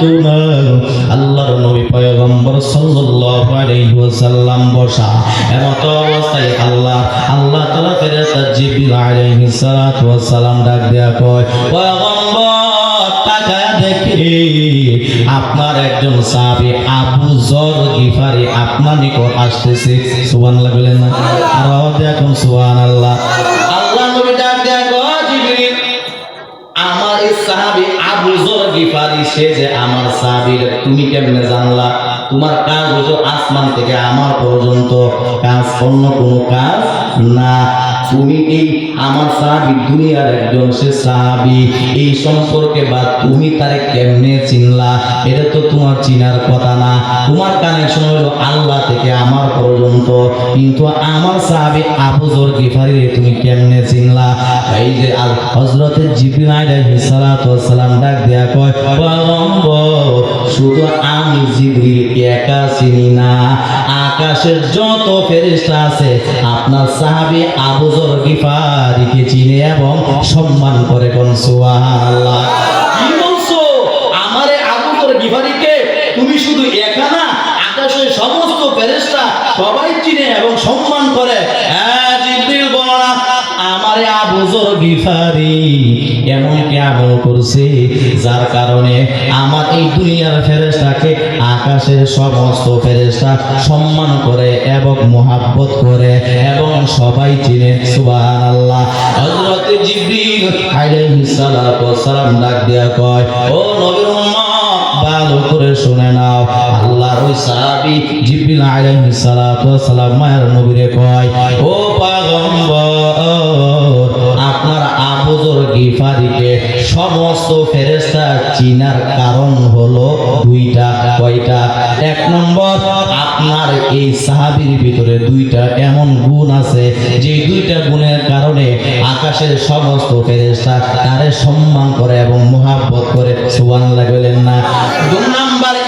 তোমার আল্লাহর নবী পয়গম্বর সাল্লাল্লাহু আলাইহি ওয়াসাল্লাম বসা। এমত অবস্থায় আল্লাহ আল্লাহ তাআলা ফেরেশতা জিবরিল আলাইহিস সালাতু ওয়াস সালাম ডাক দেয়া কয়, পয়গম্বর, তাকায় দেখে। আপনার একজন সাহাবী আবু জর গিফারি আপনার নিকট আসতেছে। সুবহানাল্লাহ বলেন না। আর আওয়াজ দেখুন সুবহানাল্লাহ। আল্লাহ নবী ডাক দেয়া কয়, জিবরিল, আমার এই সাহাবি আবু জর গিফারি সে যে আমার সাহাবির তুমি কেমনে জানলা? তোমার কাজ হলো আসমান থেকে আমার পর্যন্ত। কাজ অন্য কোনো কাজ না। তুমি আমার সাহাবি দুনিয়ার একজন সে সাহাবি। এই সম্পর্কে বা তুমি তারে কেমনে চিনলা? এটা তো তোমার চিনার কথা না। তোমার কানেকশন হলো আল্লাহ থেকে আমার পর্যন্ত। কিন্তু আমার সাহাবি আবু গিফারি তুমি কেমনে চিনলা? এই যে আল হযরতে জিবরিল আলাইহিস সালাতু সালাম ডাক দেয়া কয় শুধু আমি জিবরিল একা চিনি না। আকাশের যত ফেরেশতা আছে, আপনার সাহাবী আবু জর গিফারিকে চিনে এবং সম্মান করে কোন আমারে আবু জর গিফারিকে তুমি শুধু একা না, আকাশের সমস্ত সবাই চিনে এবং সম্মান করে। হ্যাঁ আমারে আবু জর গিফারি এমন কেমন করছে, যার কারণে আমার এই দুনিয়ার ফেরেশতাকে আকাশের সমস্ত ফেরেশতা সম্মান করে এবং মোহাব্বত করে এবং সবাই চিনে, সুবহানাল্লাহ। হযরত জিবরিল আলাইহিস সালাতু সালাম ডাক দিয়া কয়, ও নবীর উম্মত ভালো করে শুনে নাও। আল্লাহর ওই সাহাবী জিবরিল আলাইহিস সালাতু সালাম মায়ের নবীরে কয়, ও পয়গম্বর আবুজর গিফারিকে সমস্ত ফেরেশতা চিনার কারণ হলো দুইটা, কয়টা? এক নম্বর, আপনার এই সাহাবীর ভিতরে দুইটা এমন গুণ আছে যে দুইটা গুণের কারণে আকাশের সমস্ত ফেরেশতা তারে সম্মান করে এবং মোহাব্বত করে, সুবহানাল্লাহ বলেন না। দুই নাম্বার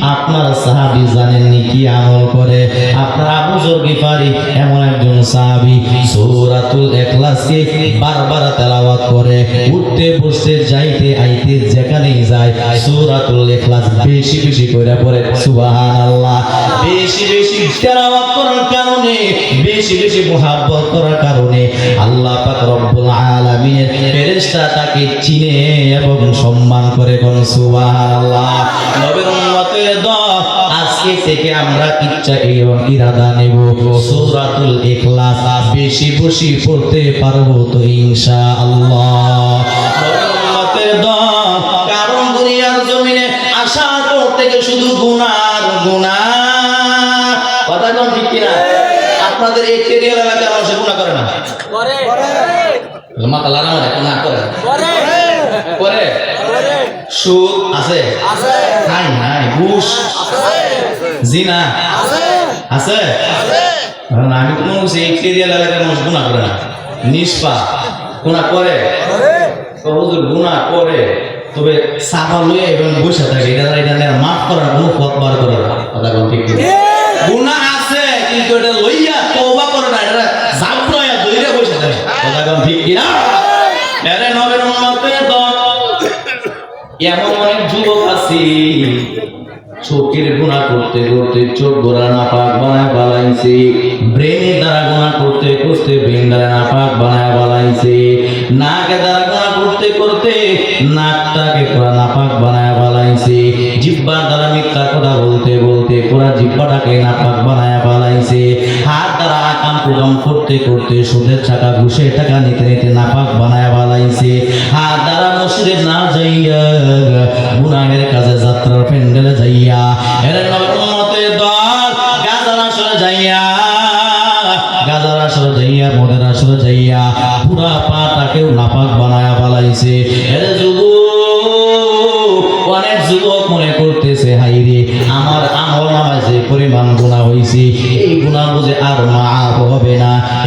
আপনার সাহাবী জানেননি কি আমল করে? আপনার আবু গিফারি এমন একজন সাহাবী সূরাতুল ইখলাসকে বারবার তেলাওয়াত করে, উঠতে, বসতে, যাইতে, আইতে, যেখানেই যায় সূরাতুল ইখলাস বেশি বেশি করে পড়ে। সুবহানাল্লাহ। বেশি বেশি তেলাওয়াত করার কারণে, বেশি বেশি মুহাব্বত করার কারণে আল্লাহ পাক রব্বুল আলামিনের ফেরেশতা তাকে চিনে এবং সম্মান করে কোন সুবহানাল্লাহ। নবীর উম্মতের দল আজকে থেকে আমরা ইচ্ছা এবং ইরাদা নেব। সূরাতুল ইখলাস বেশি বেশি পড়তে পারব তো ইনশাআল্লাহ। নবীর উম্মতের দল কারণ দুনিয়ার জমিনে আশা করতে শুধু গুনার গুনাহ কথা কোন ঠিক কিনা? আপনাদের এই এরিয়ার এলাকায় মানুষ গুনাহ করে না? মাথা লাগানো না করে করে সুদ আছে? নাই নাই ঘুষ। জিনা। আছে। আমি তো এলাকার মানুষ গুণা করে না। নিষ্পা গুণা করে তো হুজুর গুণা করে। তবে সাফা লইয়া এবং বসে থাকে এটা এটা মাফ করার কোনো পথ বার করে না কথা ঠিক? গুণা আছে কিন্তু এটা লইয়া তওবা করে না এটা জাবরায়া দইরে বসে চোখের গুণা করতে করতে চোখ গোড়া নাপাক বানায় বালাইছে। ব্রেনের দ্বারা গুণা করতে করতে ব্রেন দ্বারা নাপাক বানায় বালাইছে। নাকে দ্বারা গুণা করতে করতে নাকটাকে পুরা নাপাক বানায় বালাইছে। জিব্বার দ্বারা মিথ্যা কথা বলতে বলতে পুরা জিব্বাটাকে নাপাক বানায় বালাইছে। কুকাম করতে করতে সুদের টাকা ঘুষের টাকা নিতে নিতে নাপাক বানায় বালাইছে হাত দ্বারা মসজিদে না যাইয়া গুনাহের কাজে যাত্রার প্যান্ডেলে যাইয়া, এর নবমতে দল গাজার আসরে যাইয়া, গাজার আসরে যাইয়া, মদের আসরে যাইয়া, পুরা পাটাকেও নাপাক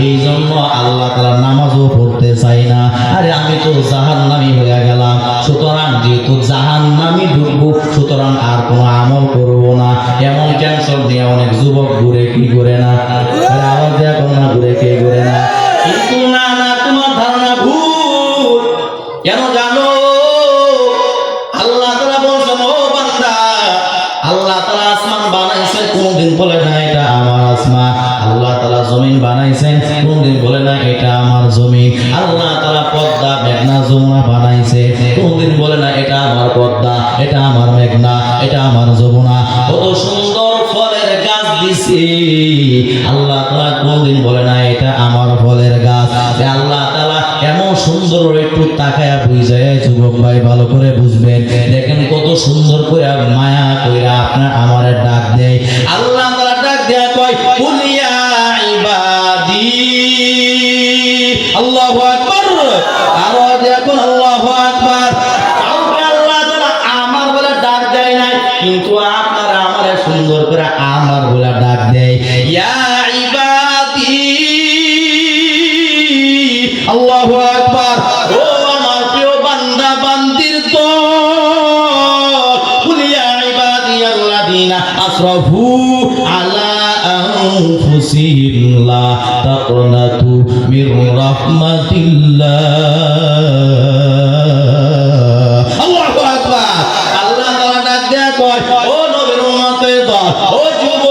এই জন্য আল্লাহ তালা নামাজও পড়তে চাই না। আরে আমি তো জাহান নামি হয়ে গেলাম। সুতরাং যেহেতু জাহান নামি ঢুকবো, সুতরাং আর কোনো আমল করব না। এমন টেনশন নিয়ে অনেক যুবক ঘুরে কি করে না? আবার দেখো না, ঘুরে কে ঘুরে না? কিন্তু না না, তোমার ধারণা ভুল। কেন জানো? আল্লাহ তারা বলছেন, ও বান্দা, আল্লাহ তারা আসমান বানাইছেন কোনদিন বলে না এটা আমার আসমান। তারা জমিন বানাইছেন, কোনদিন বলে না, এটা আমার জমিন। আল্লাহ তারা পদ্মা, মেঘনা যমুনা বানাইছে। কোনদিন বলে না, এটা আমার পদ্মা, এটা আমার মেঘনা, এটা আমার যমুনা। কত সুন্দর ফলের গাছ দিছে। আল্লাহ তালা কোনদিন বলে না, এটা আমার ফলের গাছ। আল্লাহ সুন্দর একটু তাকায়া বুঝায় যুবক ভাই ভালো করে বুঝবেন। দেখেন কত সুন্দর করে মায়া কইরা আপনার আমার আল্লাহু আকবার। ও আমার প্রিয় বান্দা, বান্দির তো, কুলিয়া ইবাদিয়াল্লাযিনা আসরাফু আলা আনফুসিহিম লা তাকনাতু মির রাহমাতিল্লাহ। আল্লাহু আকবার। আল্লাহ ও নবীর উম্মতের দল, ও যুবক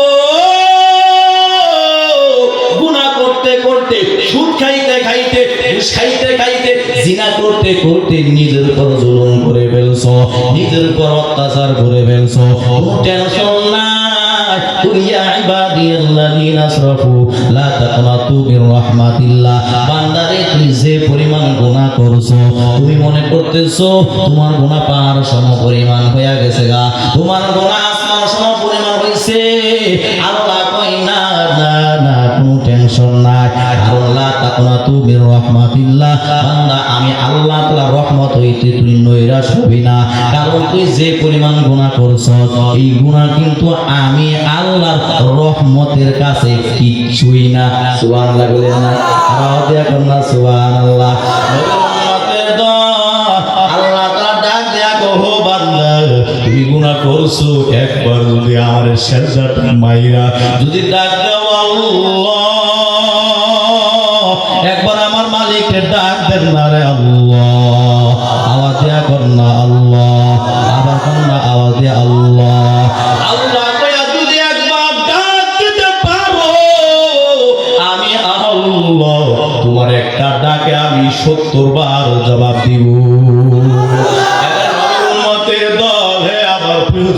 ঘুষ খাইতে খাইতে জিনা করতে করতে নিজের উপর জুলুম করে ফেলছো নিজের উপর অত্যাচার করে ফেলছো কোনো টেনশন নাই قل يا عبادي الذين اسرفوا لا تقنطوا من رحمة الله বান্দারে তুই যে পরিমাণ গুনাহ করছো তুমি মনে করতেছো তোমার গুনাহ পার সম পরিমাণ হয়ে গেছে গা তোমার গুনাহ আসমান সম পরিমাণ হইছে আল্লাহ তাকনা তুমি রহমাতিল্লাহ আমি আল্লাহ তাআলা রহমত হইতে তুই নৈরাশ হবি না। কারণ তুই যে পরিমাণ গুনাহ করছ, এই গুনাহ কিন্তু আমি আল্লাহর রহমতের কাছে কিচ্ছুই না। সুবহানাল্লাহ বলেন না না, সুবহানাল্লাহ। তুমি করছ, একবার যদি আমার মাইরা যদি ডাক ডাক দেন না রে আল্লাহ। আওয়াজ দিয়া না আল্লাহ। আবার না আওয়াজ দিয়া আল্লাহ। তোমার একটা ডাকে আমি সত্তর বার জবাব দিব।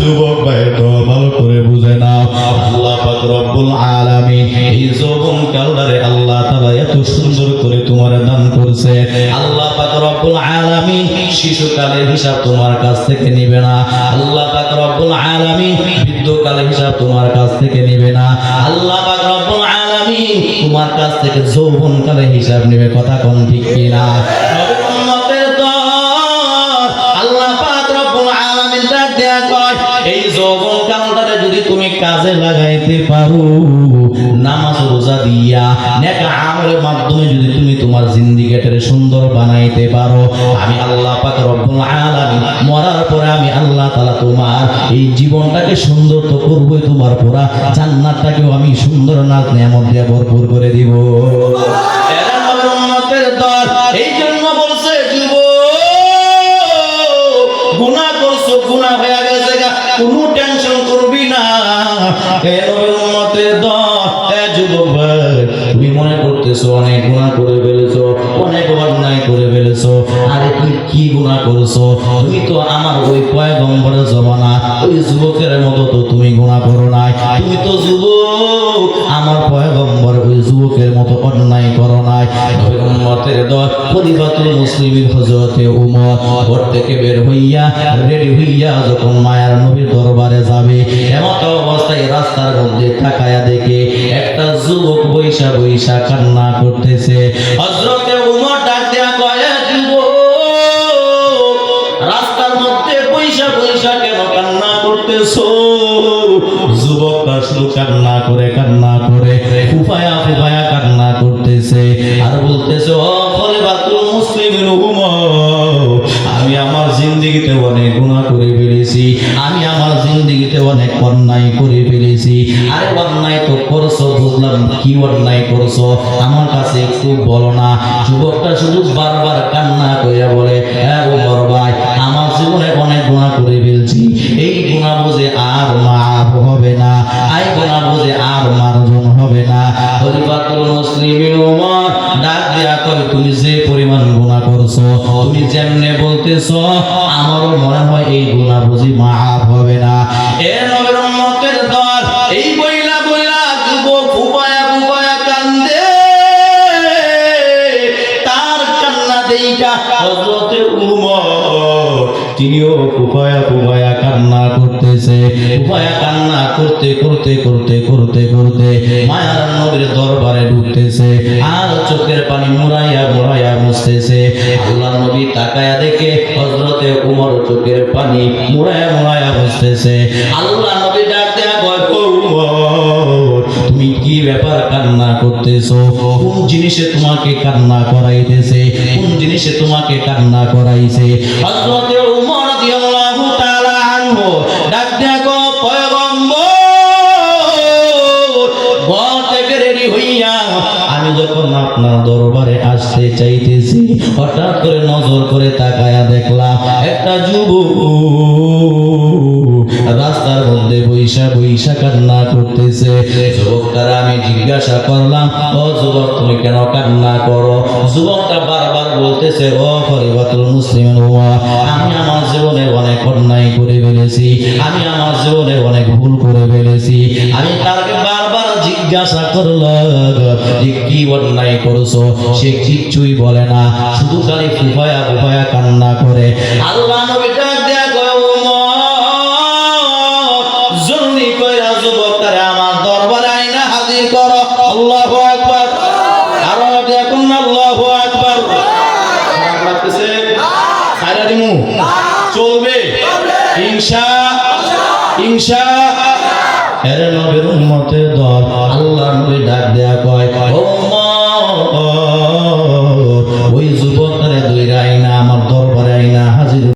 যুবক ভাই দল ভালো করে বুঝে নাও। আল্লাহ রব্বুল আলামিন এই যৌবন কালদারে আল্লাহ তাআলা এত সুন্দর শিশুকালের হিসাব তোমার কাছ থেকে নিবে না। আল্লাহ পাক রব্বুল আলামিন বৃদ্ধকালের হিসাব তোমার কাছ থেকে নিবে না। আল্লাহ পাক রব্বুল আলামিন তোমার কাছ থেকে যৌবনকালের হিসাব নেবে। কথা কোন ঠিক কিনা? আল্লাহ পাক রব্বুল আলামিন ডাক দেয়া কয়, এই যৌবন যদি তুমি কাজে লাগাইতে পারো, নামাজ রোজা দিয়া, নেক আমলের মাধ্যমে যদি তুমি তোমার জিন্দিগিটারে সুন্দর বানাইতে পারো, আমি আল্লাহ পাক রব্বুল আলামিন মরার পরে আমি আল্লাহ তাআলা তোমার এই জীবনটাকে সুন্দর তো করবই, তোমার পুরা জান্নাতটাকেও আমি সুন্দর নাচ নেয়ামত দিয়ে ভরপুর করে দিব। এই জন্য বলছে যুবক গুনাহ করছ, গুনাহ হয়ে গেছে কোনো টেনশন করবি না ভাই তুমি মনে করতেছো অনেক গুনাহ করে ফেলেছো, অনেক অন্যায় করে ফেলেছো। আরে তুমি কি গুনাহ করেছ? তুমি তো আমার ওই পয়গম্বরের জমানা, ওই যুবকের মতো তো তুমি গুনাহ করো নাই। তুমি তো যুবক। যুবকের মতো অন্যায় করো নাই। উম্মতের দল খলিফাতুল মুসলিমিন হযরতে উমর ঘর থেকে বের হইয়া রেডি হইয়া যখন মায়ার নবীর দরবারে যাবে, এমত অবস্থায় রাস্তার মধ্যে তাকায়া দেখে একটা যুবক বৈশা বৈশা কান্না করতেছে। হযরতে করছ বুঝলাম কি করছ? আমার কাছে একটু বলো না। যুবকটা শুধু বারবার কান্না কইরা বলে হ্যাঁ উমর ভাই, আমার জীবনে অনেক গুনাহ করে ফেলছি। এই গুনাহ বুঝে আর মাফ হবে না। এই গুনাহ বুঝে আর মার্জন হবে না। খলিফাতুল মুসলিমিন উমর, ডাক দিয়া কই তুমি যে পরিমাণ গুনাহ করছ, তুমি যেমনে বলতেছো, আমারও মনে হয় এই উমর তিনিও ফুপায়া ফুপায়া কান্না করতেছে। ফুপায়া কান্না করতে করতে করতে করতে করতে মায়ার নবীর দরবারে ঢুকতেছে। আর চোখের পানি মুড়াইয়া মুড়াইয়া মুছতেছে। আল্লাহ নবী তাকায়া দেখে হযরতে উমর চোখের পানি মুড়াইয়া মুড়াইয়া মুছতেছে। আল্লাহ নবী ডাক দেয়া কয় "ও উমর, তুমি কি ব্যাপার কান্না করতেছো? কোন জিনিসে তোমাকে কান্না করাইতেছে? কোন জিনিসে তোমাকে কান্না করাইছে? হযরতে হইয়া আমি যখন আপনার দরবারে আসতে চাইতেছি, হঠাৎ করে নজর করে তাকায়া দেখলাম একটা যুবক রাস্তার মধ্যে বৈশা বৈশা কান্না করতেছে। তারা আমি জিজ্ঞাসা করলাম, ও যুবক, তুমি কেন কান্না করো? যুবকটা বারবার বলতেছে, ও খরিবাতুল মুসলিম আমি আমার জীবনে অনেক অন্যায় করে ফেলেছি, আমি আমার জীবনে অনেক ভুল করে ফেলেছি। আমি তাকে বারবার জিজ্ঞাসা করলাম, যে কি অন্যায় করছ? সে কিচ্ছুই বলে না, শুধু খালি ফুফায়া ফুফায়া কান্না করে। আল্লাহ নবী ডাক দেয়া উমর জলদি কইরা যুবকটারে আমার দরবারে আইনা হাজির করো। ইনশা ইনশা এর নবীর উম্মতের দল আল্লাহ নবী ডাক দেয়া কয় ও